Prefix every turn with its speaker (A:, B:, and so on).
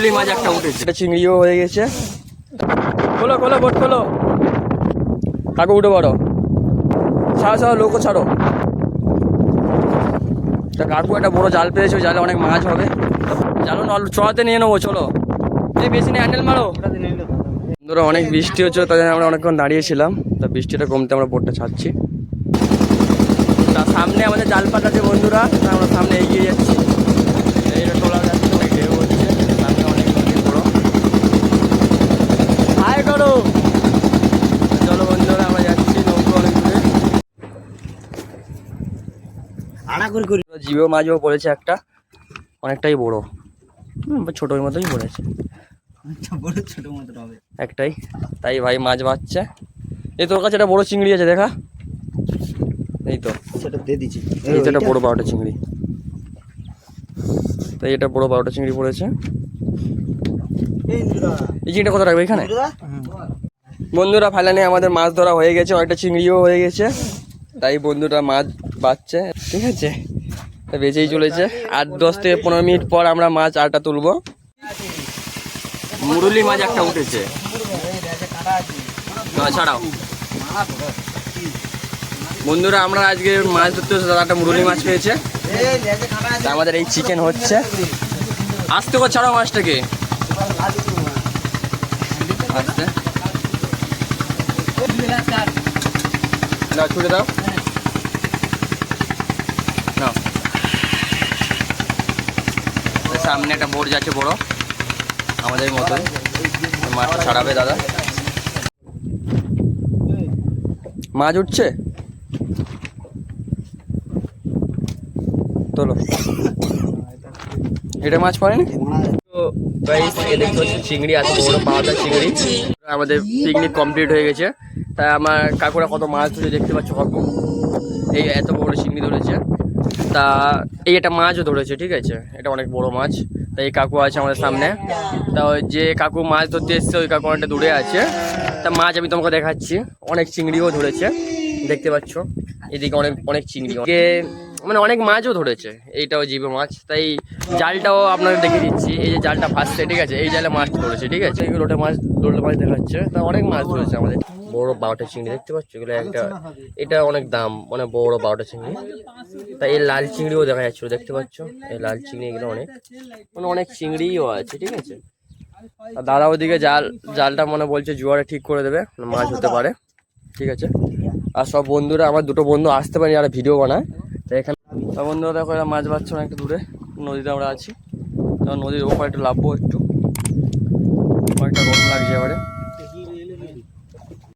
A: মুরুলি মাছ একটা উঠেছে। চিংড়িও হয়ে গেছে। খোলো খোলো বোট খোলো। কাকু উঠে বড়। ছাড়ো ছাড়ো লোকও ছাড়ো। তা কাকু একটা বড় জাল পেয়েছে জালে অনেক মাছ হবে। জালো না চড়াতে নিয়ে নেব চলো। এই বেশি নেই হ্যান্ডেল মারো। বন্ধুরা অনেক বৃষ্টি হচ্ছে তাই জন্য আমরা অনেকক্ষণ দাঁড়িয়েছিলাম। তা বৃষ্টিটা কমতে আমরা বোটটা ছাড়ছি। তার সামনে আমাদের জাল পাতাছে বন্ধুরা। আমরা সামনে এগিয়ে যাচ্ছি এই যে তোলা যাচ্ছে অনেক ঢেউ হচ্ছে সামনে অনেক নদী বড় হাই করো চলো বন্ধুরা আমরা যাচ্ছি নৌকো অনেক দূরে
B: আড়া করে। করি
A: জিও মাছও পড়েছে একটা অনেকটাই বড়। ছোটোর মতোই পড়েছে।
B: আচ্ছা ছোট মতো হবে।
A: একটাই। তাই ভাই মাছ বাচ্ছে। এই তোর কাছে একটা বড় চিংড়ি আছে দেখা। এই তো।
B: সেটা দিয়ে দিচ্ছি।
A: এই তো একটা বড় বারোটা চিংড়ি। তাই এটা বড় বারোটা চিংড়ি পড়েছে।
B: এই
A: চিংড়িটা কত রাখবে এখানে? বন্ধুরা ফাইনালি আমাদের মাছ ধরা হয়ে গেছে অনেকটা চিংড়িও হয়ে গেছে। তাই বন্ধুরা মাছ বাচ্ছে ঠিক আছে? তা বেঁচেই চলেছে। আট দশ থেকে পনেরো মিনিট পর আমরা মাছ আরটা তুলবো। মুরুলি মাছ একটা উঠেছে। ছাড়াও। বন্ধুরা, আমরা আজকে মাছ ধরতে একটা মুরুলি মাছ পেয়েছে আমাদের এই চিকেন হচ্ছে। আসতে কর ছাড়াও মাছটাকে। আসতে। ছুটে দাও। না। সামনে একটা বোর্ড যাচ্ছে বড়। আমাদের মতোই। মাছটা ছাড়াবে দাদা। মাছ উঠছে? তোলো। এটা মাছ পড়েনি তো গাইস এ চিংড়ি, এত বড় পাওয়াটা চিংড়ি। আমাদের পিকনিক কমপ্লিট হয়ে গেছে। তাই আমার কাকুরা কত মাছ ধরে দেখতে পাচ্ছ কত এই এত বড় চিংড়ি ধরেছে। তা এই একটা মাছও ধরেছে ঠিক আছে? এটা অনেক বড় মাছ। তা এই কাকু আছে আমাদের সামনে। তা ওই যে কাকু মাছ ধরতে এসছে ওই কাকু অনেকটা দূরে আছে। তা মাছ আমি তোমাকে দেখাচ্ছি। অনেক চিংড়িও ধরেছে দেখতে পাচ্ছ। এদিকে অনেক অনেক চিংড়ি। এদিকে মানে অনেক মাছও ধরেছে এইটাও জিবে মাছ। তাই জালটাও আপনাদের দেখে দিচ্ছি। এই যে জালটা ফাঁসছে ঠিক আছে? এই জালে মাছ ধরেছে ঠিক আছে? এগুলো মাছ লোটে মাছ দেখাচ্ছে। তা অনেক মাছ ধরেছে আমাদের। বড় বারোটা চিংড়ি দেখতে পাচ্ছ? এগুলো একটা এটা অনেক দাম মানে বড় বারোটা চিংড়ি। তাই এই লাল চিংড়িও দেখা যাচ্ছিল দেখতে পাচ্ছ? এই লাল চিংড়ি এগুলো অনেক। মানে অনেক চিংড়িও আছে ঠিক আছে? আর দাদা ওদিকে জাল জালটা মনে বলছে জোয়ারে ঠিক করে দেবে মাছ হতে পারে ঠিক আছে? আর সব বন্ধুরা আমার দুটো বন্ধু আসতে পারে আর ভিডিও বানায়। তো এখানে সব বন্ধুরা দেখো এরা মাছ পাচ্ছে অনেকটা দূরে নদীতে আমরা আছি। তো নদীর ওপারে একটু লাভবো একটু। অনেকটা গরম লাগছে এবারে।